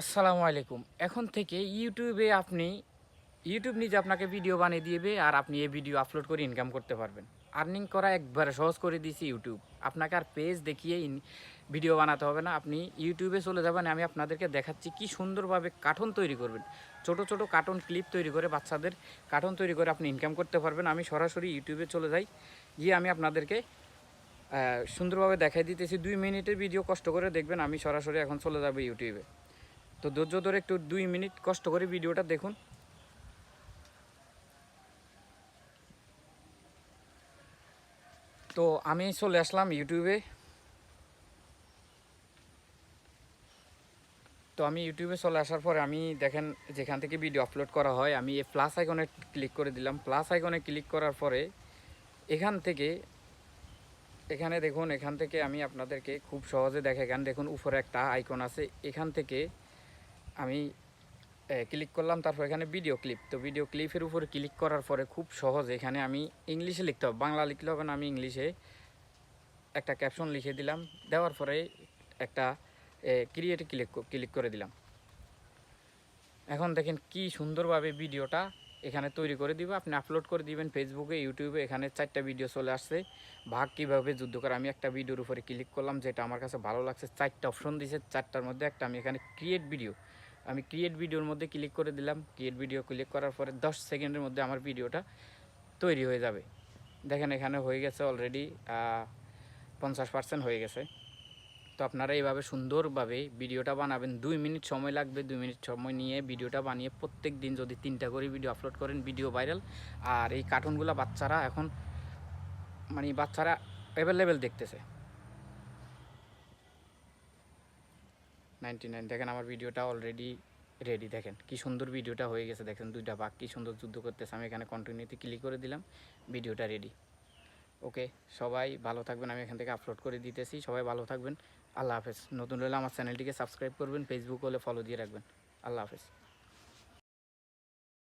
আসসালামু আলাইকুম। এখন থেকে ইউটিউবে আপনি, ইউটিউব নিজে আপনাকে ভিডিও বানিয়ে দিবে আর আপনি এই ভিডিও আপলোড করে ইনকাম করতে পারবেন। আর্নিং করা একবারে সহজ করে দিয়েছি ইউটিউব। আপনাকে আর পেজ দেখিয়ে ভিডিও বানাতে হবে না। আপনি ইউটিউবে চলে যাবেন, আমি আপনাদেরকে দেখাচ্ছি কি সুন্দরভাবে কার্টুন তৈরি করবেন। ছোট ছোট কার্টুন ক্লিপ তৈরি করে বাচ্চাদের কার্টুন তৈরি করে আপনি ইনকাম করতে পারবেন। আমি সরাসরি ইউটিউবে চলে যাই। গিয়ে আমি আপনাদেরকে সুন্দরভাবে দেখাই দিতেছি। দুই মিনিটের ভিডিও কষ্ট করে দেখবেন, আমি সরাসরি এখন চলে যাব ইউটিউবে। তো ধৈর্য ধরে একটু দুই মিনিট কষ্ট করে ভিডিওটা দেখুন। তো আমি চলে আসলাম ইউটিউবে তো আমি ইউটিউবে চলে আসার পরে আমি দেখেন যেখান থেকে ভিডিও আপলোড করা হয়, আমি এই প্লাস আইকনে ক্লিক করে দিলাম। প্লাস আইকনে ক্লিক করার পরে এখান থেকে, এখানে দেখুন, এখান থেকে আমি আপনাদেরকে খুব সহজে দেখে এখানে দেখুন উপরে একটা আইকন আছে। এখান থেকে আমি ক্লিক করলাম, তারপর এখানে ভিডিও ক্লিপ তো ভিডিও ক্লিপের উপরে ক্লিক করার পরে খুব সহজ এখানে আমি ইংলিশে লিখতে হবে। বাংলা লিখলে হবে না, আমি ইংলিশে একটা ক্যাপশন লিখে দিলাম। দেওয়ার পরে একটা ক্রিয়েটে ক্লিক ক্লিক করে দিলাম। এখন দেখেন কি সুন্দরভাবে ভিডিওটা এখানে তৈরি করে দিব। আপনি আপলোড করে দিবেন ফেসবুকে ইউটিউবে এখানে চারটা ভিডিও চলে আসছে। ভাগ কীভাবে যুদ্ধ করে, আমি একটা ভিডিওর উপরে ক্লিক করলাম, যেটা আমার কাছে ভালো লাগছে। চারটা অপশন দিয়েছে চারটার মধ্যে একটা আমি এখানে ক্রিয়েট ভিডিও আমি ক্রিয়েট ভিডিওর মধ্যে ক্লিক করে দিলাম। ক্রিয়েট ভিডিও ক্লিক করার পরে দশ সেকেন্ডের মধ্যে আমার ভিডিওটা তৈরি হয়ে যাবে। দেখেন এখানে হয়ে গেছে অলরেডি পঞ্চাশ পার্সেন্ট হয়ে গেছে। তো আপনারা এইভাবে সুন্দরভাবে ভিডিওটা বানাবেন। দুই মিনিট সময় লাগবে। দুই মিনিট সময় নিয়ে ভিডিওটা বানিয়ে প্রত্যেক দিন যদি তিনটা করে ভিডিও আপলোড করেন ভিডিও ভাইরাল আর এই কার্টুনগুলো বাচ্চারা এখন মানে বাচ্চারা অ্যাভেলেবেল দেখতেছে। নাইনটি নাইন, দেখেন আমার ভিডিওটা অলরেডি রেডি দেখেন। কি সুন্দর ভিডিওটা হয়ে গেছে, দেখেন দুইটা বাঘ কী সুন্দর যুদ্ধ করতেছে। আমি এখানে কন্টিনিউতে ক্লিক করে দিলাম, ভিডিওটা রেডি ওকে সবাই ভালো থাকবেন, আমি এখান থেকে আপলোড করে দিতেছি। সবাই ভালো থাকবেন, আল্লাহ হাফেজ। নতুন হলে আমার চ্যানেলটিকে সাবস্ক্রাইব করবেন ফেসবুক হলে ফলো দিয়ে রাখবেন। আল্লাহ হাফেজ।